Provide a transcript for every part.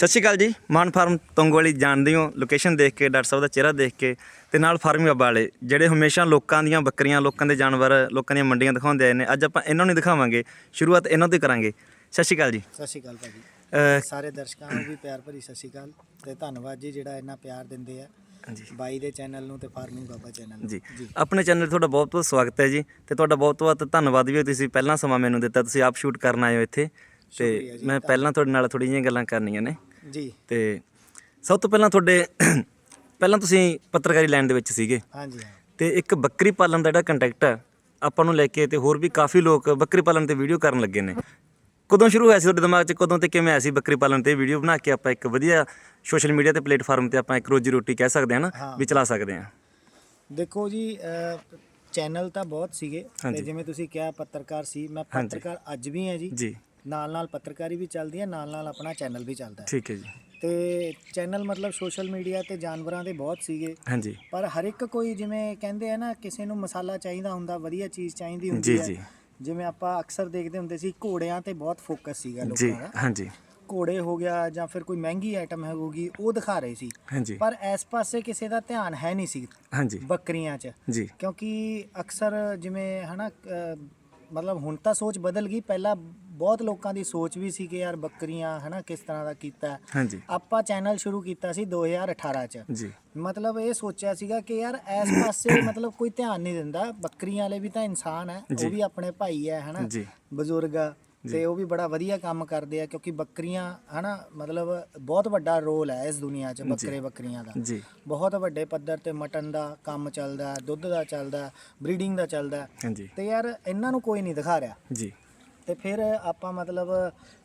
ਸਤਿ ਸ਼੍ਰੀ ਅਕਾਲ ਜੀ। ਮਾਨ ਫਾਰਮ ਤੁੰਗ ਵਾਲੀ ਜਾਣਦੇ ਹੋ। ਲੋਕੇਸ਼ਨ ਦੇਖ ਕੇ ਡਾਕਟਰ ਸਾਹਿਬ ਦਾ ਚਿਹਰਾ ਦੇਖ ਕੇ ਤੇ ਨਾਲ ਫਾਰਮਿੰਗ ਹੱਬ ਵਾਲੇ ਜਿਹੜੇ ਹਮੇਸ਼ਾ ਲੋਕਾਂ ਦੀਆਂ ਬੱਕਰੀਆਂ ਲੋਕਾਂ ਦੇ ਜਾਨਵਰ ਲੋਕਾਂ ਦੀਆਂ ਮੰਡੀਆਂ ਦਿਖਾਉਂਦੇ ਆਏ ਨੇ। ਅੱਜ ਆਪਾਂ ਇਹਨਾਂ ਨੂੰ ਹੀ ਦਿਖਾਵਾਂਗੇ। ਸ਼ੁਰੂਆਤ ਇਹਨਾਂ ਤੋਂ ਹੀ ਕਰਾਂਗੇ। ਸਤਿ ਸ਼੍ਰੀ ਅਕਾਲ ਜੀ। ਸਤਿ ਸ਼੍ਰੀ ਅਕਾਲ ਭਾਜੀ। ਸਾਰੇ ਦਰਸ਼ਕਾਂ ਨੂੰ ਵੀ ਪਿਆਰ ਭਰੀ ਸਤਿ ਸ਼੍ਰੀ ਅਕਾਲ ਤੇ ਧੰਨਵਾਦ ਜੀ ਜਿਹੜਾ ਇੰਨਾ ਪਿਆਰ ਦਿੰਦੇ ਆ। ਹਾਂਜੀ। ਬਾਈ ਦੇ ਚੈਨਲ ਨੂੰ ਤੇ ਫਾਰਮਿੰਗ ਬਾਬਾ ਚੈਨਲ ਨੂੰ। ਜੀ। ਆਪਣੇ ਚੈਨਲ ਤੁਹਾਡਾ ਬਹੁਤ ਬਹੁਤ ਸਵਾਗਤ ਹੈ ਜੀ। ਤੇ ਤੁਹਾਡਾ ਬਹੁਤ ਬਹੁਤ ਧੰਨਵਾਦ ਵੀ ਤੁਸੀਂ ਪਹਿਲਾਂ ਸਮਾਂ ਮੈਨੂੰ ਦਿੱਤਾ। ਤੁਸੀਂ ਆਪ ਸ਼ੂਟ ਕਰਨ ਆਏ ਹੋ ਇੱਥੇ। ਤੇ ਜੀ, ਮੈਂ ਪਹਿਲਾਂ ਤੁਹਾਡੇ ਨਾਲ ਥੋੜ੍ਹੀਆਂ ਜਿਹੀਆਂ ਗੱਲਾਂ ਕਰਨੀਆਂ ਨੇ। ਜੀ। ਤੇ ਸਭ ਤੋਂ ਪਹਿਲਾਂ ਤੁਹਾਡੇ ਪਹਿਲਾਂ ਤੁਸੀਂ ਪੱਤਰਕਾਰੀ ਲਾਈਨ ਦੇ ਵਿੱਚ ਸੀਗੇ। ਹਾਂਜੀ ਤੇ ਇੱਕ ਬੱਕਰੀ ਪਾਲਣ ਦਾ ਜਿਹੜਾ ਕੰਟੈਕਟ ਹੈ ਆਪਾਂ ਨੂੰ ਲੈ ਕੇ ਤੇ ਹੋਰ ਵੀ ਕਾਫੀ ਲੋਕ ਬੱਕਰੀ ਪਾਲਣ ਤੇ ਵੀਡੀਓ ਕਰਨ ਲੱਗੇ ਨੇ। ਕਦੋਂ ਸ਼ੁਰੂ ਹੋਇਆ ਸੀ ਤੁਹਾਡੇ ਦਿਮਾਗ 'ਚ? ਕਦੋਂ ਤੇ ਕਿਵੇਂ ਆਇਆ ਸੀ ਬੱਕਰੀ ਪਾਲਣ ਤੇ ਵੀਡੀਓ ਬਣਾ ਕੇ? ਆਪਾਂ ਇੱਕ ਵਧੀਆ ਸੋਸ਼ਲ ਮੀਡੀਆ ਤੇ ਪਲੇਟਫਾਰਮ ਤੇ ਆਪਾਂ ਇੱਕ ਰੋਜੀ ਰੋਟੀ ਕਹਿ ਸਕਦੇ ਹਾਂ ਨਾ। ਵੀ ਚਲਾ ਸਕਦੇ ਹਾਂ। ਦੇਖੋ ਜੀ ਚੈਨਲ ਤਾਂ ਬਹੁਤ ਸੀਗੇ ਤੇ। ਜਿਵੇਂ ਤੁਸੀਂ ਕਿਹਾ ਪੱਤਰਕਾਰ ਸੀ। ਮੈਂ। ਪੱਤਰਕਾਰ ਅੱਜ ਵੀ ਹਾਂ ਜੀ। ਜੀ। ਨਾਲ ਨਾਲ ਪੱਤਰਕਾਰੀ ਵੀ ਚੱਲਦੀ ਹੈ ਨਾਲ ਨਾਲ ਆਪਣਾ ਚੈਨਲ ਵੀ ਚੱਲਦਾ ਹੈ। ਠੀਕ ਹੈ ਜੀ। ਤੇ ਚੈਨਲ ਮਤਲਬ ਸੋਸ਼ਲ ਮੀਡੀਆ ਤੇ ਜਾਨਵਰਾਂ ਦੇ ਬਹੁਤ ਸੀਗੇ। ਹਾਂਜੀ। ਪਰ ਹਰ ਇੱਕ ਕੋਈ ਜਿਵੇਂ ਕਹਿੰਦੇ ਆ ਨਾ ਕਿਸੇ ਨੂੰ ਮਸਾਲਾ ਚਾਹੀਦਾ ਹੁੰਦਾ ਵਧੀਆ ਚੀਜ਼ ਚਾਹੀਦੀ ਹੁੰਦੀ ਜੀ ਹੈ। ਜੀ। ਜਿਵੇਂ ਆਪਾਂ ਅਕਸਰ ਦੇਖਦੇ ਹੁੰਦੇ ਸੀ ਘੋੜਿਆਂ ਤੇ ਬਹੁਤ ਫੋਕਸ ਸੀਗਾ ਜੀ ਲੋਕਾਂ ਦਾ। ਹਾਂਜੀ। ਘੋੜੇ ਹੋ ਗਿਆ ਜਾਂ ਫਿਰ ਕੋਈ ਮਹਿੰਗੀ ਆਈਟਮ ਹੋਊਗੀ ਉਹ ਦਿਖਾ ਰਹੇ ਸੀ। ਹਾਂਜੀ। ਪਰ ਇਸ ਪਾਸੇ ਕਿਸੇ ਦਾ ਧਿਆਨ ਹੈ ਨਹੀਂ ਸੀ ਹਾਂਜੀ। ਬੱਕਰੀਆਂ 'ਚ। ਜੀ। ਕਿਉਂਕਿ ਅਕਸਰ ਜਿਵੇਂ ਹਨਾ ਮਤਲਬ ਹੁਣ ਤਾਂ ਸੋਚ ਬਦਲ ਗਈ ਪਹਿਲਾਂ ਬਹੁਤ ਲੋਕਾਂ ਦੀ ਸੋਚ ਵੀ ਸੀ ਕਿ ਯਾਰ ਬੱਕਰੀਆਂ ਹਨਾ ਕਿਸ ਤਰ੍ਹਾਂ ਦਾ ਕੀਤਾ। ਹਾਂਜੀ। ਆਪਾਂ ਚੈਨਲ ਸ਼ੁਰੂ ਕੀਤਾ ਸੀ 2018 ਚ। ਜੀ। ਮਤਲਬ ਇਹ ਸੋਚਿਆ ਸੀਗਾ ਕਿ ਯਾਰ ਇਸ ਪਾਸੇ ਮਤਲਬ ਕੋਈ ਧਿਆਨ ਨਹੀਂ ਦਿੰਦਾ। ਬੱਕਰੀਆਂ ਵਾਲੇ ਵੀ ਤਾਂ ਇਨਸਾਨ ਹੈ। ਉਹ ਵੀ ਆਪਣੇ ਭਾਈ ਹੈ ਹਨਾ ਬਜ਼ੁਰਗ ਆ ਤੇ ਉਹ ਵੀ ਬੜਾ ਵਧੀਆ ਕੰਮ ਕਰਦੇ ਆ ਕਿਉਂਕਿ ਬੱਕਰੀਆਂ ਹਨਾ ਮਤਲਬ ਬਹੁਤ ਵੱਡਾ ਰੋਲ ਹੈ ਇਸ ਦੁਨੀਆ 'ਚ ਬੱਕਰੇ ਬੱਕਰੀਆਂ ਦਾ। ਜੀ। ਬਹੁਤ ਵੱਡੇ ਪੱਧਰ ਤੇ ਮਟਨ ਦਾ ਕੰਮ ਚੱਲਦਾ ਦੁੱਧ ਦਾ ਚੱਲਦਾ ਬਰੀਡਿੰਗ ਦਾ ਚੱਲਦਾ। ਤੇ ਯਾਰ ਇਹਨਾਂ ਨੂੰ ਕੋਈ ਨਹੀਂ ਦਿਖਾ ਰਿਹਾ। ਜੀ। ਤੇ ਫਿਰ ਆਪਾਂ ਮਤਲਬ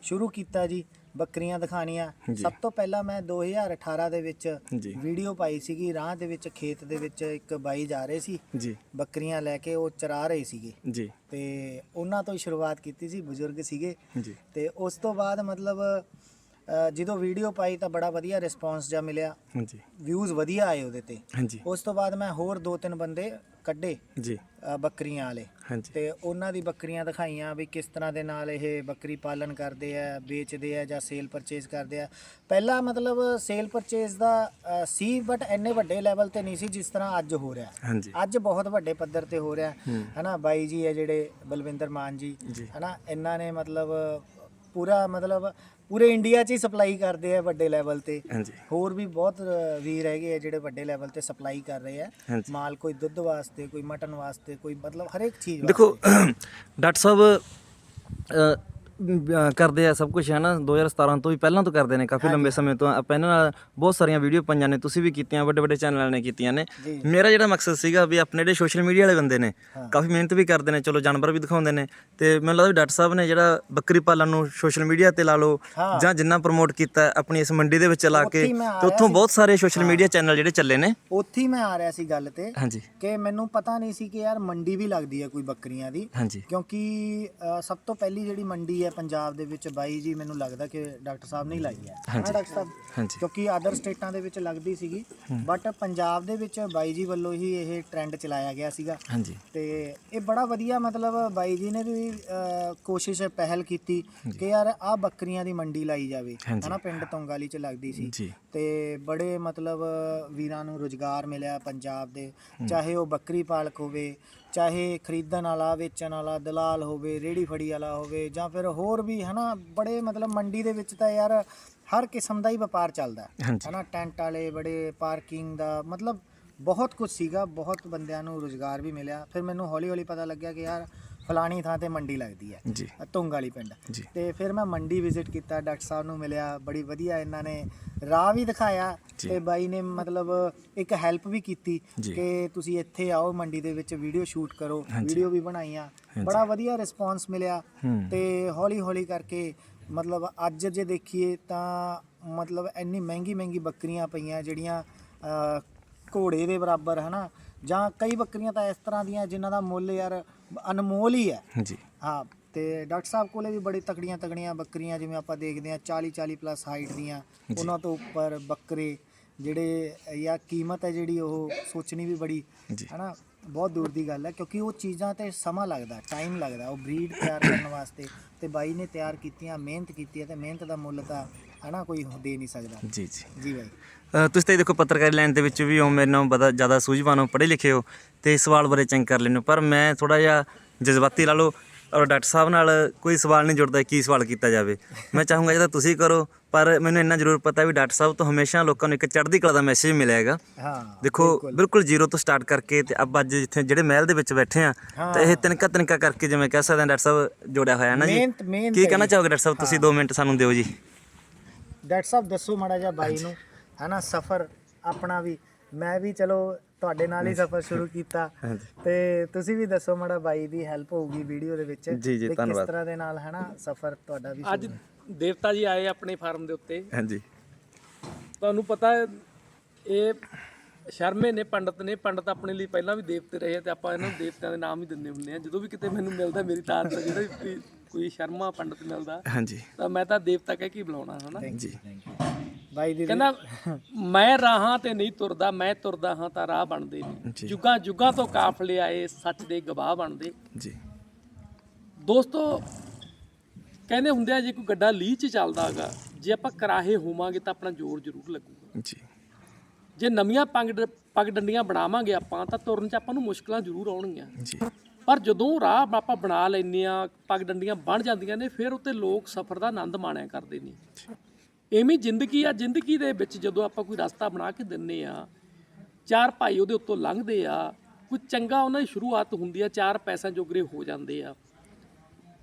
ਸ਼ੁਰੂ ਕੀਤਾ ਜੀ ਬੱਕਰੀਆਂ ਦਿਖਾਣੀਆਂ। ਸਭ ਤੋਂ ਪਹਿਲਾਂ ਮੈਂ 2018 ਦੇ ਵਿੱਚ ਵੀਡੀਓ ਪਾਈ ਸੀਗੀ ਰਾਹ ਦੇ ਵਿੱਚ ਖੇਤ ਦੇ ਵਿੱਚ ਇੱਕ ਬਾਈ ਜਾ ਰਹੇ ਸੀ। ਜੀ। ਬੱਕਰੀਆਂ ਲੈ ਕੇ ਉਹ ਚਰਾ ਰਹੇ ਸੀਗੇ। ਜੀ। ਤੇ ਉਹਨਾਂ ਤੋਂ ਹੀ ਸ਼ੁਰੂਆਤ ਕੀਤੀ ਸੀ ਬਜ਼ੁਰਗ ਸੀਗੇ। ਜੀ। ਤੇ ਉਸ ਤੋਂ ਬਾਅਦ ਮਤਲਬ ਜਦੋਂ ਵੀਡੀਓ ਪਾਈ ਤਾਂ ਬੜਾ ਵਧੀਆ ਰਿਸਪੌਂਸ ਜਾ ਮਿਲਿਆ। ਹਾਂਜੀ। ਵਿਊਜ਼ ਵਧੀਆ ਆਏ ਉਹਦੇ ਤੇ। ਹਾਂਜੀ। ਉਸ ਤੋਂ ਬਾਅਦ ਮੈਂ ਹੋਰ ਦੋ ਤਿੰਨ ਬੰਦੇ ਕੱਢੇ ਜੀ। ਅ, ਬੱਕਰੀਆਂ ਵਾਲੇ। ਹਾਂਜੀ। ਤੇ ਉਹਨਾਂ ਦੀ ਬੱਕਰੀਆਂ ਦਿਖਾਈਆਂ ਵੀ ਕਿਸ ਤਰ੍ਹਾਂ ਦੇ ਨਾਲ ਇਹ ਬੱਕਰੀ ਪਾਲਣ ਕਰਦੇ ਆ ਵੇਚਦੇ ਆ ਜਾਂ ਸੇਲ ਪਰਚੇਸ ਕਰਦੇ ਆ। ਪਹਿਲਾਂ ਮਤਲਬ ਸੇਲ ਪਰਚੇਸ ਦਾ ਅ, ਸੀ ਬਟ ਇੰਨੇ ਵੱਡੇ ਲੈਵਲ ਤੇ ਨਹੀਂ ਸੀ ਜਿਸ ਤਰ੍ਹਾਂ ਅੱਜ ਹੋ ਰਿਹਾ। ਹਾਂਜੀ। ਅੱਜ ਬਹੁਤ ਵੱਡੇ ਪੱਧਰ ਤੇ ਹੋ ਰਿਹਾ। ਹੂੰ। ਹਨਾ ਬਾਈ ਜੀ ਹੈ ਜਿਹੜੇ ਬਲਵਿੰਦਰ ਮਾਨ ਜੀ ਜੀ। ਹਨਾ ਇਹਨਾਂ ਨੇ ਮਤਲਬ ਪੂਰਾ ਮਤਲਬ ਪੂਰੇ ਇੰਡੀਆ 'ਚ ਹੀ ਸਪਲਾਈ ਕਰਦੇ ਆ ਵੱਡੇ ਲੈਵਲ ਤੇ। ਹਾਂਜੀ। ਹੋਰ ਵੀ ਬਹੁਤ ਅ, ਵੀਰ ਹੈਗੇ ਆ ਜਿਹੜੇ ਵੱਡੇ ਲੈਵਲ ਤੇ ਸਪਲਾਈ ਕਰ ਰਹੇ ਆ। ਹਾਂਜੀ। ਮਾਲ ਕੋਈ ਦੁੱਧ ਵਾਸਤੇ ਕੋਈ ਮਟਨ ਵਾਸਤੇ ਕੋਈ ਮਤਲਬ ਹਰੇਕ ਚੀਜ਼ ਦੇਖੋ ਡਾਕਟਰ ਸਾਹਿਬ ਅ, ਕਰਦੇ ਆ ਸਭ ਕੁਝ ਹੈ ਨਾ 2017 ਤੋਂ ਵੀ ਪਹਿਲਾਂ ਤੋਂ ਕਰਦੇ ਨੇ ਕਾਫੀ ਲੰਬੇ ਸਮੇਂ ਤੋਂ। ਆਪਾਂ ਇਹਨਾਂ ਨਾਲ ਬਹੁਤ ਸਾਰੀਆਂ ਵੀਡੀਓ ਪਾਈਆਂ ਨੇ ਤੁਸੀਂ ਵੀ ਕੀਤੀਆਂ ਵੱਡੇ ਵੱਡੇ ਚੈਨਲਾਂ ਨੇ ਕੀਤੀਆਂ ਨੇ। ਮੇਰਾ ਜਿਹੜਾ ਮਕਸਦ ਸੀਗਾ ਵੀ ਆਪਣੇ ਜਿਹੜੇ ਸੋਸ਼ਲ ਮੀਡੀਆ ਵਾਲੇ ਬੰਦੇ ਨੇ। ਕਾਫੀ ਮਿਹਨਤ ਵੀ ਕਰਦੇ ਨੇ ਚਲੋ ਜਾਨਵਰ ਵੀ ਦਿਖਾਉਂਦੇ ਨੇ ਤੇ ਮੈਨੂੰ ਲੱਗਦਾ ਵੀ ਡਾਕਟਰ ਸਾਹਿਬ ਨੇ ਜਿਹੜਾ ਬੱਕਰੀ ਪਾਲਣ ਨੂੰ ਸੋਸ਼ਲ ਮੀਡੀਆ ਤੇ ਲਾ ਲਓ। ਜਾਂ ਜਿੰਨਾ ਪ੍ਰਮੋਟ ਕੀਤਾ ਆਪਣੀ ਇਸ ਮੰਡੀ ਦੇ ਵਿੱਚ ਲਾ ਕੇ ਤੇ ਉੱਥੋਂ। ਬਹੁਤ ਸਾਰੇ ਸੋਸ਼ਲ ਮੀਡੀਆ ਚੈਨਲ ਜਿਹੜੇ ਚੱਲੇ ਨੇ। ਉੱਥੇ ਹੀ ਮੈਂ ਆ ਰਿਹਾ ਸੀ ਗੱਲ ਤੇ ਹਾਂਜੀ। ਕਿ ਮੈਨੂੰ ਪਤਾ ਨਹੀਂ ਸੀ ਕਿ ਯਾਰ ਮੰਡੀ ਵੀ ਲੱਗਦੀ ਹੈ ਕੋਈ ਬੱਕਰੀਆਂ ਦੀ ਕਿਉਂਕਿ ਸਭ ਤੋਂ ਪਹਿਲੀ ਜਿਹੜੀ ਮੰਡੀ ਹੈ ਪੰਜਾਬ ਦੇ ਵਿੱਚ ਬਾਈ ਜੀ ਮੈਨੂੰ ਲੱਗਦਾ ਕਿ ਡਾਕਟਰ ਸਾਹਿਬ ਨੇ ਹੀ ਲਾਈ ਹੈ। ਹਾਂਜੀ। ਡਾਕਟਰ ਸਾਹਿਬ? ਹਾਂਜੀ। ਕਿਉਂਕਿ ਅਦਰ ਸਟੇਟਾਂ ਦੇ ਵਿੱਚ ਲੱਗਦੀ ਸੀਗੀ ਬਟ ਪੰਜਾਬ ਦੇ ਵਿੱਚ ਬਾਈ ਜੀ ਵੱਲੋਂ ਹੀ ਇਹ ਟ੍ਰੈਂਡ ਚਲਾਇਆ ਗਿਆ ਸੀਗਾ। ਹਾਂਜੀ। ਤੇ ਇਹ ਬੜਾ ਵਧੀਆ ਮਤਲਬ ਬਾਈ ਜੀ ਨੇ ਵੀ ਕੋਸ਼ਿਸ਼ ਪਹਿਲ ਕੀਤੀ ਕਿ ਯਾਰ ਆ ਬੱਕਰੀਆਂ ਦੀ ਮੰਡੀ ਲਾਈ ਜਾਵੇ। ਹਾਂਜੀ। ਹਨਾ ਪਿੰਡ ਤੋਂਗਾਲੀ ਚ ਲੱਗਦੀ ਸੀ। ਜੀ। ਤੇ ਬੜੇ ਮਤਲਬ ਵੀਰਾਂ ਨੂੰ ਰੋਜ਼ਗਾਰ ਮਿਲਿਆ ਪੰਜਾਬ ਦੇ। ਚਾਹੇ ਉਹ ਬੱਕਰੀ ਪਾਲਕ ਹੋਵੇ ਚਾਹੇ ਖਰੀਦਣ ਵਾਲਾ ਵੇਚਣ ਵਾਲਾ ਦਲਾਲ ਹੋਵੇ ਰੇੜੀ ਫੜੀ ਵਾਲਾ ਹੋਵੇ ਜਾਂ ਫਿਰ ਹੋਰ ਵੀ ਹਨਾ ਬੜੇ ਮਤਲਬ ਮੰਡੀ ਦੇ ਵਿੱਚ ਤਾਂ ਯਾਰ ਹਰ ਕਿਸਮ ਦਾ ਹੀ ਵਪਾਰ ਚੱਲਦਾ ਹਨਾ ਟੈਂਟ ਵਾਲੇ ਬੜੇ ਪਾਰਕਿੰਗ ਦਾ ਮਤਲਬ ਬਹੁਤ ਕੁਝ ਸੀਗਾ ਬਹੁਤ ਬੰਦਿਆਂ ਨੂੰ ਰੋਜ਼ਗਾਰ ਵੀ ਮਿਲਿਆ। ਫਿਰ ਮੈਨੂੰ ਹੌਲੀ ਹੌਲੀ ਪਤਾ ਲੱਗਿਆ ਕਿ ਯਾਰ ਫਲਾਣੀ ਥਾਂ ਤੇ ਮੰਡੀ ਲੱਗਦੀ ਹੈ ਜੀ ਤੁੰਗ ਵਾਲੀ ਪਿੰਡ ਜੀ ਤੇ ਫਿਰ ਮੈਂ ਮੰਡੀ ਵਿਜ਼ਿਟ ਕੀਤਾ ਡਾਕਟਰ ਸਾਹਿਬ ਨੂੰ ਮਿਲਿਆ ਬੜੀ ਵਧੀਆ ਇਹਨਾਂ ਨੇ ਰਾਹ ਵੀ ਦਿਖਾਇਆ ਜੀ। ਤੇ ਬਾਈ ਨੇ ਮਤਲਬ ਇੱਕ ਹੈਲਪ ਵੀ ਕੀਤੀ ਜੀ। ਕਿ ਤੁਸੀਂ ਇੱਥੇ ਆਓ ਮੰਡੀ ਦੇ ਵਿੱਚ ਵੀਡੀਓ ਸ਼ੂਟ ਕਰੋ ਹਾਂਜੀ। ਵੀਡੀਓ ਵੀ ਬਣਾਈਆਂ ਹਾਂਜੀ। ਬੜਾ ਵਧੀਆ ਰਿਸਪੌਂਸ ਮਿਲਿਆ ਹੂੰ ਤੇ ਹੌਲੀ ਹੌਲੀ ਕਰਕੇ ਮਤਲਬ ਅੱਜ ਜੇ ਦੇਖੀਏ ਤਾਂ ਮਤਲਬ ਇੰਨੀ ਮਹਿੰਗੀ ਮਹਿੰਗੀ ਬੱਕਰੀਆਂ ਪਈਆਂ ਜਿਹੜੀਆਂ ਅਹ, ਘੋੜੇ ਦੇ ਬਰਾਬਰ ਹਨਾ ਜਾਂ ਕਈ ਬੱਕਰੀਆਂ ਤਾਂ ਇਸ ਤਰ੍ਹਾਂ ਦੀਆਂ ਜਿਨ੍ਹਾਂ ਦਾ ਮੁੱਲ ਯਾਰ ਅਨਮੋਲ ਹੀ ਹੈ। ਜੀ ਹਾਂ ਤੇ ਡਾਕਟਰ ਸਾਹਿਬ ਕੋਲੇ ਵੀ ਬੜੀ ਤਕੜੀਆਂ ਤਕੜੀਆਂ ਬੱਕਰੀਆਂ ਜਿਵੇਂ ਆਪਾਂ ਦੇਖਦੇ ਹਾਂ 40 40 ਪਲੱਸ ਹਾਈਟ ਦੀਆਂ। ਉਹਨਾਂ ਤੋਂ ਉੱਪਰ ਬੱਕਰੇ ਜਿਹੜੇ ਜਾਂ ਕੀਮਤ ਹੈ ਜਿਹੜੀ ਉਹ ਸੋਚਣੀ ਵੀ ਬੜੀ ਹਨਾ ਬਹੁਤ ਦੂਰ ਦੀ ਗੱਲ ਹੈ ਕਿਉਂਕਿ ਉਹ ਚੀਜ਼ਾਂ ਤੇ ਸਮਾਂ ਲੱਗਦਾ ਟਾਈਮ ਲੱਗਦਾ ਉਹ ਬਰੀਡ ਤਿਆਰ ਕਰਨ ਵਾਸਤੇ ਤੇ ਬਾਈ ਨੇ ਤਿਆਰ ਕੀਤੀਆਂ ਮਿਹਨਤ ਕੀਤੀ ਹੈ ਤੇ ਮਿਹਨਤ ਦਾ ਮੁੱਲ ਤਾਂ ਹਨਾ ਕੋਈ ਦੇ ਨਹੀਂ ਸਕਦਾ। ਜੀ ਜੀ। ਜੀ ਬਾਈ। ਅ, ਤੁਸੀਂ ਤਾਂ ਦੇਖੋ ਪੱਤਰਕਾਰੀ ਲਾਈਨ ਦੇ ਵਿੱਚ ਵੀ ਹੋ ਮੇਰੇ ਨਾਲੋਂ ਬੜਾ ਜ਼ਿਆਦਾ ਸੂਝਵਾਨ ਹੋ ਪੜ੍ਹੇ ਲਿਖੇ ਹੋ ਤੇ ਸਵਾਲ ਬਾਰੇ ਚੰਗ ਕਰ ਲੈਂਦੇ ਹੋ। ਪਰ ਮੈਂ ਥੋੜਾ ਜਿਹਾ ਜਜ਼ਬਾਤੀ ਲਾ ਲਓ ਔਰ ਡਾਕਟਰ ਸਾਹਿਬ ਨਾਲ ਕੋਈ ਸਵਾਲ ਨਹੀਂ ਜੁੜਦਾ ਕੀ ਸਵਾਲ ਕੀਤਾ ਜਾਵੇ। ਮੈਂ ਚਾਹੂੰਗਾ ਜਿਹਦਾ ਤੁਸੀਂ ਕਰੋ ਪਰ ਮੈਨੂੰ ਇੰਨਾ ਜ਼ਰੂਰ ਪਤਾ ਵੀ ਡਾਕਟਰ ਸਾਹਿਬ ਤੋਂ ਹਮੇਸ਼ਾ ਲੋਕਾਂ ਨੂੰ ਇੱਕ ਚੜ੍ਹਦੀ ਕਲਾ ਦਾ ਮੈਸੇਜ ਮਿਲਿਆ ਹੈਗਾ। ਹਾਂ ਦੇਖੋ ਬਿਲਕੁਲ। ਜ਼ੀਰੋ ਤੋਂ ਸਟਾਰਟ ਕਰਕੇ ਤੇ ਅੱਬ ਅੱਜ ਜਿੱਥੇ ਜਿਹੜੇ ਮਹਿਲ ਦੇ ਵਿੱਚ ਬੈਠੇ ਆ ਤਾਂ ਇਹ ਤਿਨਕਾ ਤਿਨਕਾ ਕਰਕੇ ਜਿਵੇਂ ਕਹਿ ਸਕਦੇ ਹਾਂ ਡਾਕਟਰ ਸਾਹਿਬ ਜੋੜਿਆ ਹੋਇਆ ਹੈ ਨਾ ਜੀ। ਮਿਹਨਤ ਮਿਹਨਤ ਕੀ ਕਹਿਣਾ। ਚਾਹੋਗੇ ਡਾਕਟਰ ਸਾਹਿਬ ਤੁਸੀਂ 2 ਮਿੰਟ ਸਾਨੂੰ ਦਿਓ ਜੀ। ਡਾਕਟਰ ਸਾਹਿਬ ਦੱਸੋ ਮਾੜਾ ਜਿਹਾ ਬਾਈ ਨੂੰ। ਹਨਾ ਸਫ਼ਰ ਆਪਣਾ ਵੀ। ਮੈਂ ਵੀ ਚਲੋ ਤੁਹਾਡੇ ਨਾਲ ਹੀ ਸਫ਼ਰ ਸ਼ੁਰੂ ਕੀਤਾ। ਤੇ ਤੁਸੀਂ ਵੀ ਦੱਸੋ ਮਾੜਾ ਬਾਈ ਦੀ ਹੈਲਪ ਹੋਊਗੀ ਵੀਡੀਓ ਦੇ ਵਿੱਚ। ਜੀ, ਜੀ, ਧੰਨਵਾਦ। ਕਿਸ ਤਰ੍ਹਾਂ ਦੇ ਨਾਲ ਹਨਾ ਸਫ਼ਰ ਤੁਹਾਡਾ ਵੀ ਅੱਜ ਦੇਵਤਾ ਜੀ ਆਏ ਆਪਣੇ ਫਾਰਮ ਦੇ ਉੱਤੇ। ਹਾਂਜੀ। ਤੁਹਾਨੂੰ ਪਤਾ ਹੈ, ਇਹ ਸ਼ਰਮੇ ਨੇ ਪੰਡਤ ਨੇ। ਪੰਡਤ ਆਪਣੇ ਲਈ ਪਹਿਲਾਂ ਵੀ ਦੇਵਤੇ ਰਹੇ ਤੇ ਆਪਾਂ ਇਹਨਾਂ ਨੂੰ ਦੇਵਤਿਆਂ ਦੇ ਨਾਮ ਹੀ ਦਿੰਦੇ ਹੁੰਦੇ ਆ। ਜਦੋਂ ਵੀ ਕਿਤੇ ਮੈਨੂੰ ਮਿਲਦਾ ਮੇਰੀ ਤਾਰ ਤੇ ਜਿਹੜਾ ਵੀ ਕੋਈ ਸ਼ਰਮਾ ਪੰਡਤ ਮਿਲਦਾ ਹਾਂਜੀ। ਤਾਂ ਮੈਂ ਤਾਂ ਦੇਵਤਾ ਕਹਿ ਕੇ ਹੀ ਬੁਲਾਉਣਾ ਹਨਾ? ਜੀ। ਬਾਈ ਦੀ ਕਹਿੰਦਾ ਮੈਂ ਰਾਹਾਂ ਤੇ ਨਹੀਂ ਤੁਰਦਾ ਮੈਂ ਤੁਰਦਾ ਹਾਂ ਤਾਂ ਰਾਹ ਬਣਦੇ ਜੀ। ਨਹੀਂ ਜੁਗਾਂ ਜੁਗਾਂ ਤੋਂ ਕਾਫਲੇ ਆਏ ਸੱਚ ਦੇ ਗਵਾਹ ਬਣਦੇ। ਜੀ। ਦੋਸਤੋ ਕਹਿੰਦੇ ਹੁੰਦੇ ਆ ਜੇ ਕੋਈ ਗੱਡਾ ਲੀਹ 'ਚ ਚੱਲਦਾ ਹੈਗਾ ਜੇ ਆਪਾਂ ਕਰਾਹੇ ਹੋਵਾਂਗੇ ਤਾਂ ਆਪਣਾ ਜ਼ੋਰ ਜ਼ਰੂਰ ਲੱਗੂਗਾ। ਜੀ। ਜੇ ਨਵੀਆਂ ਪੱਗ ਪੱਗ ਡੰਡੀਆਂ ਬਣਾਵਾਂਗੇ ਆਪਾਂ ਤਾਂ ਤੁਰਨ 'ਚ ਆਪਾਂ ਨੂੰ ਮੁਸ਼ਕਲਾਂ ਜ਼ਰੂਰ ਆਉਣਗੀਆਂ। ਜੀ। ਪਰ ਜਦੋਂ ਰਾਹ ਆਪਾਂ ਬਣਾ ਲੈਂਦੇ ਆ ਪੱਗ ਡੰਡੀਆਂ ਬਣ ਜਾਂਦੀਆਂ ਨੇ, ਫਿਰ ਉੱਤੇ ਲੋਕ ਸਫ਼ਰ ਦਾ ਆਨੰਦ ਮਾਣਿਆ ਕਰਦੇ ਨੇ। ਐਵੇਂ ਜ਼ਿੰਦਗੀ ਆ, ਜ਼ਿੰਦਗੀ ਦੇ ਵਿੱਚ ਜਦੋਂ ਆਪਾਂ ਕੋਈ ਰਸਤਾ ਬਣਾ ਕੇ ਦਿੰਨੇ ਆ ਚਾਰ ਭਾਈ ਉਹਦੇ ਉੱਤੋਂ ਲੰਘਦੇ ਆ, ਕੋਈ ਚੰਗਾ ਉਹਨਾਂ ਦੀ ਸ਼ੁਰੂਆਤ ਹੁੰਦੀ ਆ, ਚਾਰ ਪੈਸਿਆਂ ਜੋਗਰੇ ਹੋ ਜਾਂਦੇ ਆ।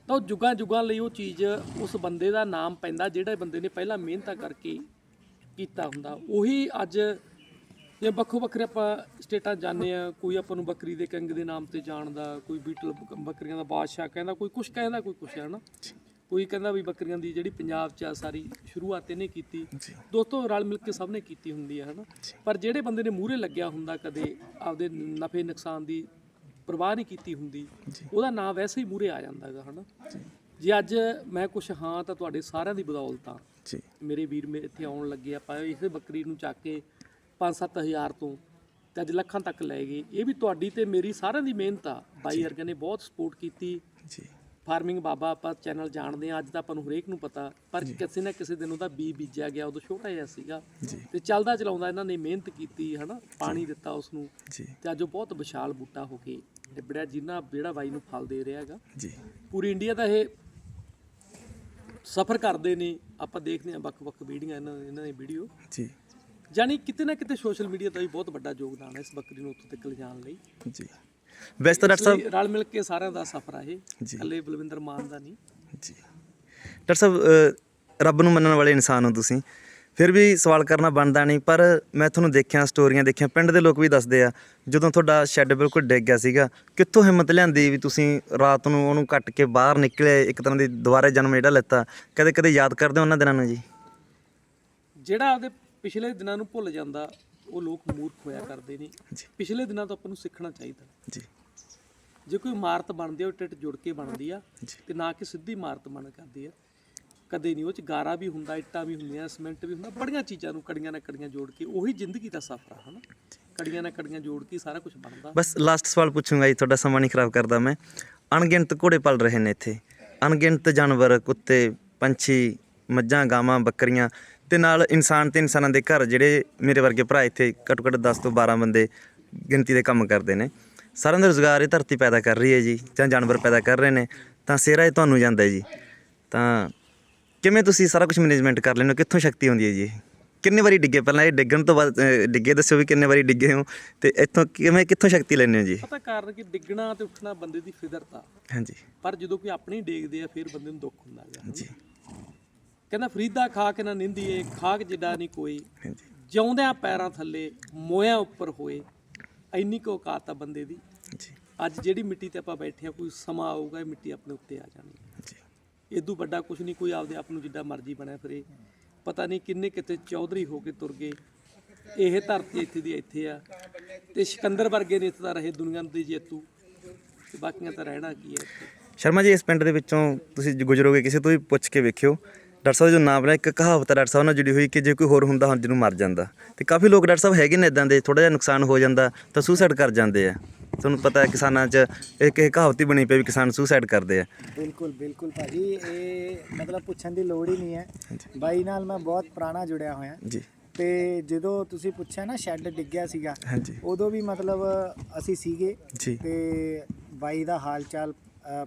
ਤਾਂ ਉਹ ਜੁਗਾਂ ਜੁਗਾਂ ਲਈ ਉਹ ਚੀਜ਼ ਉਸ ਬੰਦੇ ਦਾ ਨਾਮ ਪੈਂਦਾ, ਜਿਹੜੇ ਬੰਦੇ ਨੇ ਪਹਿਲਾਂ ਮਿਹਨਤਾਂ ਕਰਕੇ ਕੀਤਾ ਹੁੰਦਾ। ਉਹੀ ਅੱਜ ਜੇ ਵੱਖੋ ਵੱਖਰੇ ਆਪਾਂ ਸਟੇਟਾਂ ਜਾਂਦੇ ਆ ਕੋਈ ਆਪਾਂ ਨੂੰ ਬੱਕਰੀ ਦੇ ਕਿੰਗ ਦੇ ਨਾਮ ਤੇ ਜਾਣਦਾ ਕੋਈ ਬੀਟਲ ਬੱਕਰੀਆਂ ਦਾ ਬਾਦਸ਼ਾਹ ਕਹਿੰਦਾ ਕੋਈ ਕੁਛ ਕਹਿੰਦਾ ਕੋਈ ਕੁਛ ਹੈ ਨਾ? ਕੋਈ ਕਹਿੰਦਾ ਵੀ ਬੱਕਰੀਆਂ ਦੀ ਜਿਹੜੀ ਪੰਜਾਬ 'ਚ ਆ ਸਾਰੀ ਸ਼ੁਰੂਆਤ ਇਹਨੇ ਕੀਤੀ। ਦੋਸਤੋ ਰਲ ਮਿਲ ਕੇ ਸਭ ਨੇ ਕੀਤੀ ਹੁੰਦੀ ਹੈ ਹਨਾ ਪਰ ਜਿਹੜੇ ਬੰਦੇ ਨੇ ਮੂਹਰੇ ਲੱਗਿਆ ਹੁੰਦਾ ਕਦੇ ਆਪਦੇ ਨਫੇ ਨੁਕਸਾਨ ਦੀ ਪਰਵਾਹ ਨਹੀਂ ਕੀਤੀ ਹੁੰਦੀ ਉਹਦਾ ਨਾਂ ਵੈਸੇ ਹੀ ਮੂਹਰੇ ਆ ਜਾਂਦਾ ਹੈਗਾ ਹਨਾ ਜੇ। ਅੱਜ ਮੈਂ ਕੁਛ ਹਾਂ ਤਾਂ ਤੁਹਾਡੇ ਸਾਰਿਆਂ ਦੀ ਬਦੌਲਤ ਆ ਜੀ। ਮੇਰੇ ਵੀਰ ਮੇਰੇ ਇੱਥੇ ਆਉਣ ਲੱਗੇ ਆਪਾਂ ਇਸੇ ਬੱਕਰੀ ਨੂੰ ਚੱਕ ਕੇ 5-7000 ਤੋਂ ਤੇ ਅੱਜ ਲੱਖਾਂ ਤੱਕ ਲੈ ਗਏ। ਇਹ ਵੀ ਤੁਹਾਡੀ ਤੇ ਮੇਰੀ ਸਾਰਿਆਂ ਦੀ ਮਿਹਨਤ ਆ। ਬਾਈ ਵਰਗੇ ਨੇ ਬਹੁਤ ਸਪੋਰਟ ਕੀਤੀ। ਜੀ। ਫਾਰਮਿੰਗ ਬਾਬਾ ਆਪਾਂ ਚੈਨਲ ਜਾਣਦੇ ਆ ਅੱਜ ਤਾਂ ਆਪਾਂ ਨੂੰ ਹਰੇਕ ਨੂੰ ਪਤਾ। ਪਰ ਕਿਸੇ ਨਾ ਕਿਸੇ ਦਿਨ ਉਹਦਾ ਬੀ ਬੀਜਿਆ ਗਿਆ ਉਦੋਂ ਛੋਟਾ ਜਿਹਾ ਸੀਗਾ। ਤੇ ਚੱਲਦਾ ਚਲਾਉਂਦਾ ਇਹਨਾਂ ਨੇ ਮਿਹਨਤ ਕੀਤੀ ਹਨਾ? ਪਾਣੀ ਦਿੱਤਾ ਉਸ ਨੂੰ ਤੇ ਅੱਜ ਉਹ ਬਹੁਤ ਵਿਸ਼ਾਲ ਬੂਟਾ ਹੋ ਕੇ ਨਿਬੜਿਆ ਜਿੰਨਾ ਜਿਹੜਾ ਬਾਈ ਨੂੰ ਫਲ ਦੇ ਰਿਹਾ ਹੈਗਾ। ਜੀ। ਪੂਰੀ ਇੰਡੀਆ ਦਾ ਇਹ ਸਫ਼ਰ ਕਰਦੇ ਨੇ। ਆਪਾਂ ਦੇਖਦੇ ਹਾਂ ਵੱਖ-ਵੱਖ ਵੀਡੀਓ ਇਹਨਾਂ ਇਹਨਾਂ ਦੀ ਵੀਡੀਓ ਜੀ। ਜਾਨੀ ਕਿਤੇ ਨਾ ਕਿਤੇ ਸੋਸ਼ਲ ਮੀਡੀਆ ਦਾ ਵੀ ਬਹੁਤ ਵੱਡਾ ਯੋਗਦਾਨ ਹੈ ਇਸ ਬੱਕਰੀ ਨੂੰ ਉੱਥੋਂ ਤੱਕ ਲਿਜਾਣ ਲਈ। ਜੀ। ਵੈਸੇ ਤਾਂ ਡਾਕਟਰ ਸਾਹਿਬ ਰਲ ਮਿਲ ਕੇ ਸਾਰਿਆਂ ਦਾ ਸਫ਼ਰ ਆ ਇਹ। ਇਕੱਲੇ ਬਲਵਿੰਦਰ ਮਾਨ ਦਾ ਨਹੀਂ। ਜੀ। ਡਾਕਟਰ ਸਾਹਿਬ ਰੱਬ ਨੂੰ ਮੰਨਣ ਵਾਲੇ ਇਨਸਾਨ ਹੋ ਤੁਸੀਂ। ਫਿਰ ਵੀ ਸਵਾਲ ਕਰਨਾ ਬਣਦਾ ਨਹੀਂ ਪਰ ਮੈਂ ਤੁਹਾਨੂੰ ਦੇਖਿਆ ਸਟੋਰੀਆਂ ਦੇਖੀਆਂ ਪਿੰਡ ਦੇ ਲੋਕ ਵੀ ਦੱਸਦੇ ਆ ਜਦੋਂ ਤੁਹਾਡਾ ਸ਼ੈੱਡ ਬਿਲਕੁਲ ਡਿੱਗ ਗਿਆ ਸੀਗਾ ਕਿੱਥੋਂ ਹਿੰਮਤ ਲਿਆਂਦੀ ਵੀ ਤੁਸੀਂ ਰਾਤ ਨੂੰ ਉਹਨੂੰ ਕੱਟ ਕੇ ਬਾਹਰ ਨਿਕਲੇ ਇੱਕ ਤਰ੍ਹਾਂ ਦੀ ਦੁਬਾਰਾ ਜਨਮ ਜਿਹੜਾ ਲੈਤਾ? ਕਦੇ ਕਦੇ ਯਾਦ ਕਰਦੇ ਹੋ ਉਹਨਾਂ ਦਿਨਾਂ ਨੂੰ ਜੀ? ਜਿਹੜਾ ਆਪਦੇ ਪਿਛਲੇ ਦਿਨਾਂ ਨੂੰ ਭੁੱਲ ਜਾਂਦਾ ਉਹ ਲੋਕ ਮੂਰਖ ਹੋਇਆ ਕਰਦੇ ਨੇ। ਪਿਛਲੇ ਦਿਨਾਂ ਤੋਂ ਆਪਾਂ ਨੂੰ ਸਿੱਖਣਾ ਚਾਹੀਦਾ। ਜੀ। ਜੇ ਕੋਈ ਇਮਾਰਤ ਬਣਦੀ ਆ ਉਹ ਟਿੱਟ ਜੁੜ ਕੇ ਬਣਦੀ ਆ। ਤੇ ਨਾ ਕਿ ਸਿੱਧੀ ਇਮਾਰਤ ਬਣ ਕਰਦੀ ਆ। ਕਦੇ ਨਹੀਂ ਉਹ ਚ ਗਾਰਾ ਵੀ ਹੁੰਦਾ ਇੱਟਾਂ ਵੀ ਹੁੰਦੀਆਂ ਸੀਮੈਂਟ ਵੀ ਹੁੰਦਾ ਬੜੀਆਂ ਚੀਜ਼ਾਂ ਨੂੰ ਕੜੀਆਂ ਨਾਲ ਕੜੀਆਂ ਜੋੜ ਕੇ ਉਹੀ ਜ਼ਿੰਦਗੀ ਦਾ ਸਫ਼ਰ ਆ ਹਨਾ? ਕੜੀਆਂ ਨਾਲ ਕੜੀਆਂ ਜੋੜ ਕੇ ਸਾਰਾ ਕੁਝ ਬਣਦਾ। ਬਸ ਲਾਸਟ ਸਵਾਲ ਪੁੱਛੂੰਗਾ ਜੀ ਤੁਹਾਡਾ ਸਮਾਂ ਨਹੀਂ ਖਰਾਬ ਕਰਦਾ ਮੈਂ। ਅਣਗਿਣਤ ਘੋੜੇ ਪਲ ਰਹੇ ਨੇ ਇੱਥੇ। ਅਣਗਿਣਤ ਜਾਨਵਰ ਕੁੱਤੇ ਪੰਛੀ ਮੱਝਾਂ ਗਾਵਾਂ ਬੱਕਰੀਆਂ ਤੇ ਨਾਲ ਇਨਸਾਨ ਤੇ ਇਨਸਾਨਾਂ ਦੇ ਘਰ ਜਿਹੜੇ ਮੇਰੇ ਵਰਗੇ ਭਰਾ ਇੱਥੇ ਘੱਟੋ ਘੱਟ 10 ਤੋਂ 12 ਬੰਦੇ ਗਿਣਤੀ ਦੇ ਕੰਮ ਕਰਦੇ ਨੇ। ਸਾਰਿਆਂ ਦਾ ਰੋਜ਼ਗਾਰ ਇਹ ਧਰਤੀ ਪੈਦਾ ਕਰ ਰਹੀ ਹੈ ਜੀ ਜਾਂ ਜਾਨਵਰ ਪੈਦਾ ਕਰ ਰਹੇ ਨੇ ਤਾਂ ਸਿਹਰਾ ਇਹ ਤੁਹਾਨੂੰ ਜਾਂਦਾ ਹੈ ਜੀ। ਤਾਂ ਕਿਵੇਂ ਤੁਸੀਂ ਸਾਰਾ ਕੁਝ ਮੈਨੇਜਮੈਂਟ ਕਰ ਲੈਂਦੇ ਹੋ? ਕਿੱਥੋਂ ਸ਼ਕਤੀ ਆਉਂਦੀ ਹੈ ਜੀ? ਕਿੰਨੇ ਵਾਰੀ ਡਿੱਗੇ? ਪਹਿਲਾਂ ਇਹ ਡਿੱਗਣ ਤੋਂ ਬਾਅਦ ਡਿੱਗੇ ਦੱਸਿਓ ਵੀ ਕਿੰਨੇ ਵਾਰੀ ਡਿੱਗੇ ਹੋ ਤੇ ਇੱਥੋਂ ਕਿਵੇਂ ਕਿੱਥੋਂ ਸ਼ਕਤੀ ਲੈਂਦੇ ਹੋ ਜੀ? ਪਤਾ ਕਾਰਨ ਕਿ? ਡਿੱਗਣਾ ਤੇ ਉੱਠਣਾ ਬੰਦੇ ਦੀ ਫਿਦਰਤ ਆ ਹਾਂਜੀ। ਪਰ ਜਦੋਂ ਕੋਈ ਆਪਣੀ ਡੇਗਦੇ ਆ ਫਿਰ ਬੰਦੇ ਨੂੰ ਦੁੱਖ ਹੁੰਦਾ ਹੈਗਾ। ਜੀ। ਕਹਿੰਦਾ ਫਰੀਦਾ ਖਾ ਕੇ ਨਾ ਨਿੰਦੀਏ ਖਾਕ ਜਿੱਡਾ ਨਹੀਂ ਕੋਈ। ਜਿਉਂਦਿਆਂ ਪੈਰਾਂ ਥੱਲੇ ਮੋਇਆਂ ਉੱਪਰ ਹੋਏ ਇੰਨੀ ਕੁ ਔਕਾਤ ਆ ਬੰਦੇ ਦੀ। ਅੱਜ ਜਿਹੜੀ ਮਿੱਟੀ ਤੇ ਆਪਾਂ ਬੈਠੇ ਆ ਕੋਈ ਸਮਾਂ ਆਊਗਾ ਇਹ ਮਿੱਟੀ ਆਪਣੇ ਉੱਤੇ ਆ ਜਾਣੀ। ਜੀ। ਇਦੋਂ ਵੱਡਾ ਕੁਝ ਨਹੀਂ ਕੋਈ ਆਪਦੇ ਆਪ ਨੂੰ ਜਿੱਡਾ ਮਰਜ਼ੀ ਬਣਿਆ ਫਿਰੇ। ਪਤਾ ਨਹੀਂ ਕਿੰਨੇ ਕਿਤੇ ਚੌਧਰੀ ਹੋ ਕੇ ਤੁਰ ਗਏ। ਇਹ ਧਰਤੀ ਇੱਥੇ ਦੀ ਇੱਥੇ ਆ। ਤੇ ਸਿਕੰਦਰ ਵਰਗੇ ਨੇ ਇੱਥੇ ਤਾਂ ਰਹੇ ਦੁਨੀਆ ਦੇ ਜੇਤੂ। ਤੇ ਬਾਕੀਆਂ ਤਾਂ ਰਹਿਣਾ ਕੀ ਹੈ ਇੱਥੇ? ਸ਼ਰਮਾ ਜੀ ਇਸ ਪਿੰਡ ਦੇ ਵਿੱਚੋਂ ਤੁਸੀਂ ਗੁਜ਼ਰੋਗੇ ਕਿਸੇ ਤੋਂ ਵੀ ਪੁੱਛ ਕੇ ਵੇਖਿਓ। ਡਾਕਟਰ ਸਾਹਿਬ ਜੋ ਨਾਮ ਹੈ ਇੱਕ ਕਹਾਵਤ ਹੈ ਡਾਕਟਰ ਸਾਹਿਬ ਨਾਲ ਜੁੜੀ ਹੋਈ ਕਿ ਜੇ ਕੋਈ ਹੋਰ ਹੁੰਦਾ ਹਾਂ ਜਿਹਨੂੰ ਮਰ ਜਾਂਦਾ। ਤੇ ਕਾਫੀ ਲੋਕ ਡਾਕਟਰ ਸਾਹਿਬ ਹੈਗੇ ਨੇ ਇਦਾਂ ਦੇ ਥੋੜਾ ਜਿਹਾ ਨੁਕਸਾਨ ਹੋ ਜਾਂਦਾ ਤਾਂ ਸੁਸਾਈਡ ਕਰ ਜਾਂਦੇ ਆ। ਤੁਹਾਨੂੰ ਪਤਾ ਹੈ ਕਿਸਾਨਾਂ 'ਚ ਇੱਕ ਇਹ ਕਹਾਵਤ ਹੀ ਬਣੀ ਪਈ ਵੀ ਕਿਸਾਨ ਸੁਸਾਈਡ ਕਰਦੇ ਆ। ਬਿਲਕੁਲ ਬਿਲਕੁਲ ਭਾਜੀ ਇਹ ਮਤਲਬ ਪੁੱਛਣ ਦੀ ਲੋੜ ਹੀ ਨਹੀਂ ਹੈ। ਬਾਈ ਨਾਲ ਮੈਂ ਬਹੁਤ ਪੁਰਾਣਾ ਜੁੜਿਆ ਹੋਇਆ। ਜੀ। ਤੇ ਜਦੋਂ ਤੁਸੀਂ ਪੁੱਛਿਆ ਨਾ ਸ਼ੈੱਡ ਡਿੱਗਿਆ ਸੀਗਾ ਹਾਂਜੀ। ਉਦੋਂ ਵੀ ਮਤਲਬ ਅਸੀਂ ਸੀਗੇ। ਜੀ। ਤੇ ਬਾਈ ਦਾ ਹਾਲ ਚਾਲ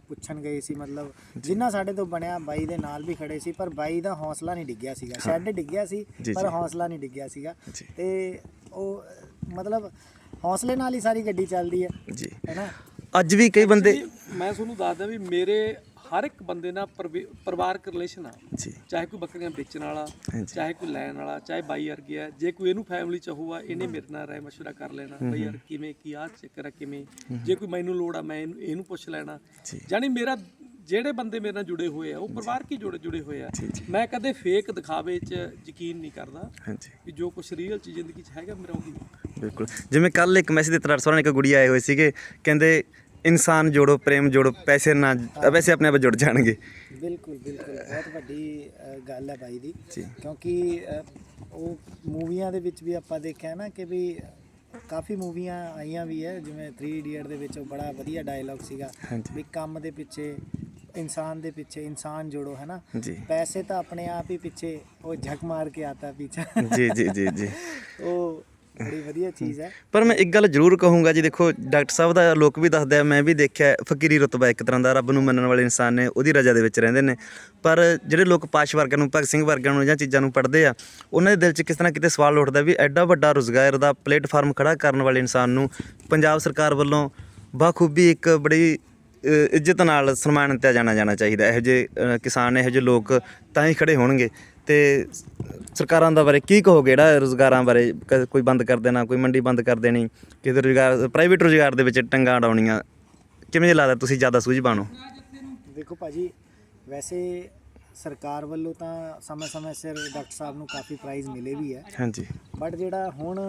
ਪੁੱਛਣ ਗਏ ਸੀ ਮਤਲਬ ਜਿੰਨਾ ਸਾਡੇ ਤੋਂ ਬਣਿਆ ਬਾਈ ਦੇ ਨਾਲ ਵੀ ਖੜੇ ਸੀ ਪਰ ਬਾਈ ਦਾ ਹੌਸਲਾ ਨਹੀਂ ਡਿੱਗਿਆ ਸੀਗਾ। ਸ਼ੈੱਡ ਡਿੱਗਿਆ ਸੀ ਪਰ। ਹੌਸਲਾ ਨਹੀਂ ਡਿੱਗਿਆ ਸੀਗਾ। ਤੇ ਉਹ ਮਤਲਬ ਹੌਸਲੇ ਨਾਲ ਹੀ ਸਾਰੀ ਗੱਡੀ ਚੱਲਦੀ ਹੈ। ਜੀ। ਹੈਨਾ ਅੱਜ ਵੀ ਕਈ ਬੰਦੇ ਮੈਂ ਤੁਹਾਨੂੰ ਦੱਸਦਾ ਵੀ ਮੇਰੇ ਹਰ ਇੱਕ ਬੰਦੇ ਨਾਲ ਪਰਿਵੇ- ਪਰਿਵਾਰਕ ਰਿਲੇਸ਼ਨ ਆ। ਜੀ। ਚਾਹੇ ਕੋਈ ਬੱਕਰੀਆਂ ਵੇਚਣ ਵਾਲਾ ਹਾਂਜੀ। ਚਾਹੇ ਕੋਈ ਲੈਣ ਵਾਲਾ ਚਾਹੇ ਬਾਈ ਵਰਗੇ ਆ। ਜੇ ਕੋਈ ਇਹਨੂੰ ਫੈਮਿਲੀ ਚ ਹੋਊਗਾ ਇਹਨੇ ਮੇਰੇ ਨਾਲ ਰਾਏ ਮਸ਼ਵਰਾ ਕਰ ਲੈਣਾ। ਬਈ ਯਾਰ ਕਿਵੇਂ ਕੀ ਆ ਚੱਕਰ ਆ ਕਿਵੇਂ? ਜੇ ਕੋਈ ਮੈਨੂੰ ਲੋੜ ਆ ਮੈਂ ਇਹਨੂੰ ਇਹਨੂੰ ਪੁੱਛ ਲੈਣਾ। ਜੀ। ਜਾਨੀ ਮੇਰਾ ਜਿਹੜੇ ਬੰਦੇ ਮੇਰੇ ਨਾਲ ਜੁੜੇ ਹੋਏ ਆ ਉਹ ਪਰਿਵਾਰਕ ਹੀ ਜੁੜੇ ਜੁੜੇ ਹੋਏ ਆ। ਜੀ, ਜੀ। ਮੈਂ ਕਦੇ ਫੇਕ ਦਿਖਾਵੇ ਚ ਯਕੀਨ ਨਹੀਂ ਕਰਦਾ ਹਾਂਜੀ। ਵੀ ਜੋ ਕੁਛ ਰੀਅਲ ਚ ਜ਼ਿੰਦਗੀ ਚ ਹੈਗਾ ਮੇਰਾ ਉਹੀ ਬਿਲਕੁਲ। ਜਿਵੇਂ ਕੱਲ ਇੱਕ ਮੈਸੇਜ ਦਿੱਤਾ ਸੋਹਣਾ ਇੱਕ ਗੁੜੀ ਆਏ ਹੋਏ ਸੀਗੇ ਕਹਿੰਦੇ ਇਨਸਾਨ ਜੋੜੋ ਪ੍ਰੇਮ ਜੋੜੋ ਪੈਸੇ ਨਾ ਵੈਸੇ ਆਪਣੇ ਆਪ ਜੁੜ ਜਾਣਗੇ। ਬਿਲਕੁਲ ਬਿਲਕੁਲ। ਬਹੁਤ ਵੱਡੀ ਅ, ਗੱਲ ਹੈ ਬਾਈ ਦੀ। ਕਿਉਂਕਿ ਅ, ਉਹ ਮੂਵੀਆਂ ਦੇ ਵਿੱਚ ਵੀ ਆਪਾਂ ਦੇਖਿਆ ਨਾ ਕਿ ਵੀ ਕਾਫੀ ਮੂਵੀਆਂ ਆਈਆਂ ਵੀ ਹੈ ਜਿਵੇਂ 3 ਇਡੀਅਟ ਦੇ ਵਿੱਚ ਉਹ ਬੜਾ ਵਧੀਆ ਡਾਇਲੌਗ ਸੀਗਾ। ਹਾਂਜੀ। ਵੀ ਕੰਮ ਦੇ ਪਿੱਛੇ ਇਨਸਾਨ ਦੇ ਪਿੱਛੇ ਇਨਸਾਨ ਜੋੜੋ ਹੈ ਨਾ ਜੀ। ਪੈਸੇ ਤਾਂ ਆਪਣੇ ਆਪ ਹੀ ਪਿੱਛੇ ਉਹ ਝਕ ਮਾਰ ਕੇ ਆਤਾ ਪੀਛਾ। ਜੀ ਜੀ ਜੀ ਜੀ। ਉਹ ਬੜੀ ਵਧੀਆ ਚੀਜ਼ ਹੈ। ਪਰ ਮੈਂ ਇੱਕ ਗੱਲ ਜ਼ਰੂਰ ਕਹੂੰਗਾ ਜੀ ਦੇਖੋ ਡਾਕਟਰ ਸਾਹਿਬ ਦਾ ਲੋਕ ਵੀ ਦੱਸਦੇ ਆ ਮੈਂ ਵੀ ਦੇਖਿਆ ਫਕੀਰੀ ਰਤਬਾ ਇੱਕ ਤਰ੍ਹਾਂ ਦਾ ਰੱਬ ਨੂੰ ਮੰਨਣ ਵਾਲੇ ਇਨਸਾਨ ਨੇ ਉਹਦੀ ਰਜ਼ਾ ਦੇ ਵਿੱਚ ਰਹਿੰਦੇ ਨੇ। ਪਰ ਜਿਹੜੇ ਲੋਕ ਪਾਸ਼ ਵਰਗਾਂ ਨੂੰ ਭਗਤ ਸਿੰਘ ਵਰਗਾਂ ਨੂੰ ਜਾਂ ਚੀਜ਼ਾਂ ਨੂੰ ਪੜ੍ਹਦੇ ਆ ਉਹਨਾਂ ਦੇ ਦਿਲ 'ਚ ਕਿਸ ਤਰ੍ਹਾਂ ਕਿਤੇ ਸਵਾਲ ਉੱਠਦਾ ਵੀ ਐਡਾ ਵੱਡਾ ਰੁਜ਼ਗਾਰ ਦਾ ਪਲੇਟਫਾਰਮ ਖੜਾ ਕਰਨ ਵਾਲੇ ਇਨਸਾਨ ਨੂੰ ਪੰਜਾਬ ਸਰਕਾਰ ਵੱਲੋਂ ਬਾਖੂਬੀ ਇੱਕ ਬੜੀ ਇੱਜ਼ਤ ਨਾਲ ਸਨਮਾਨਿਤ ਜਾਣਾ ਜਾਣਾ ਚਾਹੀਦਾ। ਇਹੋ ਜਿਹੇ ਕਿਸਾਨ ਇਹੋ ਜਿਹੇ ਲੋਕ ਤਾਂ ਹੀ ਖੜੇ ਹੋਣਗੇ। ਤੇ ਸਰਕਾਰਾਂ ਦਾ ਬਾਰੇ ਕੀ ਕਹੋਗੇ? ਜਿਹੜਾ ਰੋਜ਼ਗਾਰਾਂ ਬਾਰੇ ਕ- ਕੋਈ ਬੰਦ ਕਰ ਦੇਣਾ ਕੋਈ ਮੰਡੀ ਬੰਦ ਕਰ ਦੇਣੀ ਕਿਤੇ ਰੋਜ਼ਗਾਰ ਪ੍ਰਾਈਵੇਟ ਰੋਜ਼ਗਾਰ ਦੇ ਵਿੱਚ ਟੰਗਾਂ ਅਡਾਉਣੀਆਂ ਕਿਵੇਂ ਲੱਗਦਾ ਤੁਸੀਂ ਜ਼ਿਆਦਾ ਸੂਝਵਾਨ ਹੋ? ਦੇਖੋ ਭਾਜੀ ਵੈਸੇ ਸਰਕਾਰ ਵੱਲੋਂ ਤਾਂ ਸਮੇਂ-ਸਮੇਂ ਸਿਰ ਡਾਕਟਰ ਸਾਹਿਬ ਨੂੰ ਕਾਫੀ ਪ੍ਰਾਈਜ਼ ਮਿਲੇ ਵੀ ਹੈ। ਹਾਂਜੀ। ਬਟ ਜਿਹੜਾ ਹੁਣ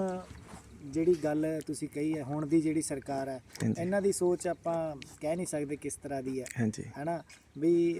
ਜਿਹੜੀ ਗੱਲ ਤੁਸੀਂ ਕਹੀ ਹੈ ਹੁਣ ਦੀ ਜਿਹੜੀ ਸਰਕਾਰ ਹੈ ਹਾਂਜੀ। ਇਹਨਾਂ ਦੀ ਸੋਚ ਆਪਾਂ ਕਹਿ ਨਹੀਂ ਸਕਦੇ ਕਿਸ ਤਰ੍ਹਾਂ ਦੀ ਹੈ। ਹਾਂਜੀ। ਹੈਨਾ? ਵੀ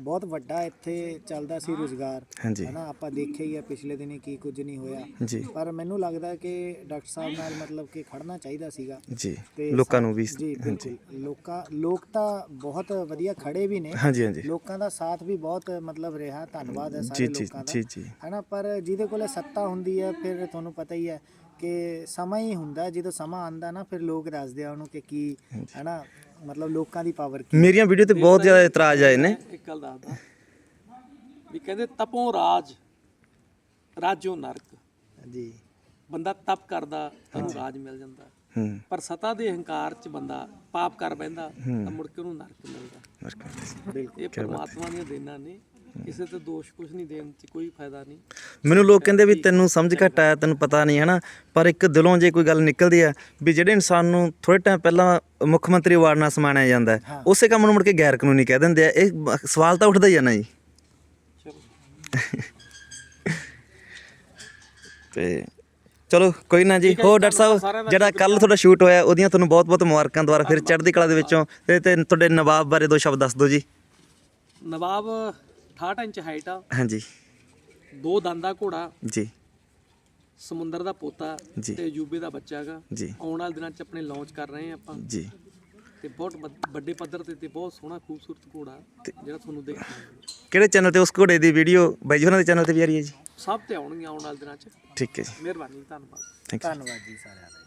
ਬਹੁਤ ਵੱਡਾ ਇੱਥੇ ਚੱਲਦਾ ਸੀ ਰੁਜ਼ਗਾਰ। ਹਾਂਜੀ। ਹੈਨਾ ਆਪਾਂ ਦੇਖਿਆ ਹੀ ਹੈ ਪਿਛਲੇ ਦਿਨੀ ਕੀ ਕੁਝ ਨਹੀਂ ਹੋਇਆ। ਜੀ। ਪਰ ਮੈਨੂੰ ਲੱਗਦਾ ਕਿ ਡਾਕਟਰ ਸਾਹਿਬ ਨਾਲ ਮਤਲਬ ਕਿ ਖੜਨਾ ਚਾਹੀਦਾ ਸੀਗਾ। ਜੀ। ਤੇ ਲੋਕਾਂ ਨੂੰ ਵੀ ਜੀ ਬਿਲਕੁਲ। ਲੋਕਾਂ ਲੋਕ ਤਾਂ ਬਹੁਤ ਵਧੀਆ ਖੜੇ ਵੀ ਨੇ। ਹਾਂਜੀ ਹਾਂਜੀ। ਲੋਕਾਂ ਦਾ ਸਾਥ ਵੀ ਬਹੁਤ ਮਤਲਬ ਰਿਹਾ। ਧੰਨਵਾਦ ਹੈ ਜੀ ਸਾਰੇ ਜੀ ਲੋਕਾਂ ਦਾ। ਜੀ ਜੀ। ਹੈਨਾ ਪਰ ਜਿਹਦੇ ਕੋਲੇ ਸੱਤਾ ਹੁੰਦੀ ਹੈ ਫਿਰ ਤੁਹਾਨੂੰ ਪਤਾ ਹੀ ਹੈ ਕਿ ਸਮਾਂ ਹੀ ਹੁੰਦਾ। ਜਦੋਂ ਸਮਾਂ ਆਂਦਾ ਨਾ ਫਿਰ ਲੋਕ ਦੱਸਦੇ ਆ ਉਹਨੂੰ ਕਿ ਕੀ ਹੈਨਾ ਮਤਲਬ ਲੋਕਾਂ ਦੀ ਪਾਵਰ ਕੀ ਮੇਰੀਆਂ ਵੀਡੀਓ ਤੇ ਬਹੁਤ ਜ਼ਿਆਦਾ ਇਤਰਾਜ਼ ਆਏ ਨੇ। ਇੱਕ ਗੱਲ ਦੱਸਦਾ ਵੀ ਕਹਿੰਦੇ ਤਪੋਂ ਰਾਜ ਰਾਜੋ ਨਰਕ। ਜੀ। ਬੰਦਾ ਤਪ ਕਰਦਾ ਉਹਨੂੰ ਰਾਜ ਮਿਲ ਜਾਂਦਾ। ਹੂੰ। ਪਰ ਸਤਾ ਦੇ ਹੰਕਾਰ 'ਚ ਬੰਦਾ ਪਾਪ ਕਰ ਬੈਂਦਾ ਤਾਂ ਮੁੜ ਕੇ ਉਹਨੂੰ ਨਰਕ ਮਿਲਦਾ। ਬਿਲਕੁਲ। ਇਹ ਪਰਮਾਤਮਾ ਦੀਆਂ ਦੇਣਾ ਨੇ। ਕਿਸੇ ਤੇ ਦੋਸ਼ ਕੁਝ ਨਹੀਂ ਦੇਣ 'ਚ ਕੋਈ ਫਾਇਦਾ ਨਹੀਂ। ਮੈਨੂੰ ਲੋਕ ਕਹਿੰਦੇ ਵੀ ਤੈਨੂੰ ਸਮਝ ਘੱਟ ਆਇਆ ਤੈਨੂੰ ਪਤਾ ਨਹੀਂ ਹਨਾ? ਪਰ ਇੱਕ ਦਿਲੋਂ ਜੇ ਕੋਈ ਗੱਲ ਨਿਕਲਦੀ ਆ ਵੀ ਜਿਹੜੇ ਇਨਸਾਨ ਨੂੰ ਥੋੜੇ ਟਾਈਮ ਪਹਿਲਾਂ ਮੁੱਖ ਮੰਤਰੀ ਅਵਾਰਡ ਨਾਲ ਸਮਾਣਿਆ ਜਾਂਦਾ। ਉਸੇ ਕੰਮ ਨੂੰ ਮੁੜ ਕੇ ਗੈਰ ਕਾਨੂੰਨੀ ਕਹਿ ਦਿੰਦੇ ਆ। ਇਹ ਸਵਾਲ ਤਾਂ ਉੱਠਦਾ ਹੀ ਆ ਨਾ ਜੀ ਚਲੋ। ਤੇ ਚਲੋ ਕੋਈ ਨਾ ਜੀ। ਹੈ ਹੋਰ ਡਾਕਟਰ ਸਾਹਿਬ ਜਿਹੜਾ ਕੱਲ ਤੁਹਾਡਾ ਸ਼ੂਟ ਹੋਇਆ ਉਹਦੀਆਂ ਤੁਹਾਨੂੰ ਬਹੁਤ-ਬਹੁਤ ਮੁਬਾਰਕਾਂ ਦੁਆਰਾ। ਫਿਰ ਚੜ੍ਹਦੀ ਕਲਾ ਦੇ ਵਿੱਚੋਂ ਤੇ ਤੇ ਤੁਹਾਡੇ ਨਵਾਬ ਬਾਰੇ ਦੋ ਸ਼ਬਦ ਦੱਸ ਦਿਓ ਜੀ। ਨਵਾਬ 68 ਇੰਚ ਹਾਈਟ ਆ। ਹਾਂਜੀ। ਦੋ ਦੰਦਾ ਘੋੜਾ। ਜੀ। ਸਮੁੰਦਰ ਦਾ ਪੋਤਾ ਜੀ। ਤੇ ਅਜੂਬੇ ਦਾ ਬੱਚਾ ਹੈਗਾ। ਜੀ। ਆਉਣ ਵਾਲੇ ਦਿਨਾਂ 'ਚ ਆਪਣੇ ਲਾਂਚ ਕਰ ਰਹੇ ਆ ਆਪਾਂ। ਜੀ। ਤੇ ਬਹੁਤ ਵੱਡ- ਵੱਡੇ ਪੱਧਰ ਤੇ ਤੇ ਬਹੁਤ ਸੋਹਣਾ ਖੂਬਸੂਰਤ ਘੋੜਾ ਜਿਹੜਾ ਤੁਹਾਨੂੰ ਦੇਖਣ ਨੂੰ। ਕਿਹੜੇ ਚੈਨਲ ਤੇ ਉਸ ਘੋੜੇ ਦੀ ਵੀਡੀਓ ਬਾਈ ਜੀ ਉਹਨਾਂ ਦੇ ਚੈਨਲ ਤੇ ਵੀ ਆ ਰਹੀ ਹੈ ਜੀ? ਸਭ ਤੇ ਆਉਣਗੀਆਂ ਆਉਣ ਵਾਲੇ ਦਿਨਾਂ 'ਚ। ਠੀਕ ਹੈ ਜੀ। ਮਿਹਰਬਾਨੀ ਧੰਨਵਾਦ। ਥੈਂਕ ਯੂ ਧੰਨਵਾਦ ਜੀ ਸਾਰਿਆਂ ਦਾ।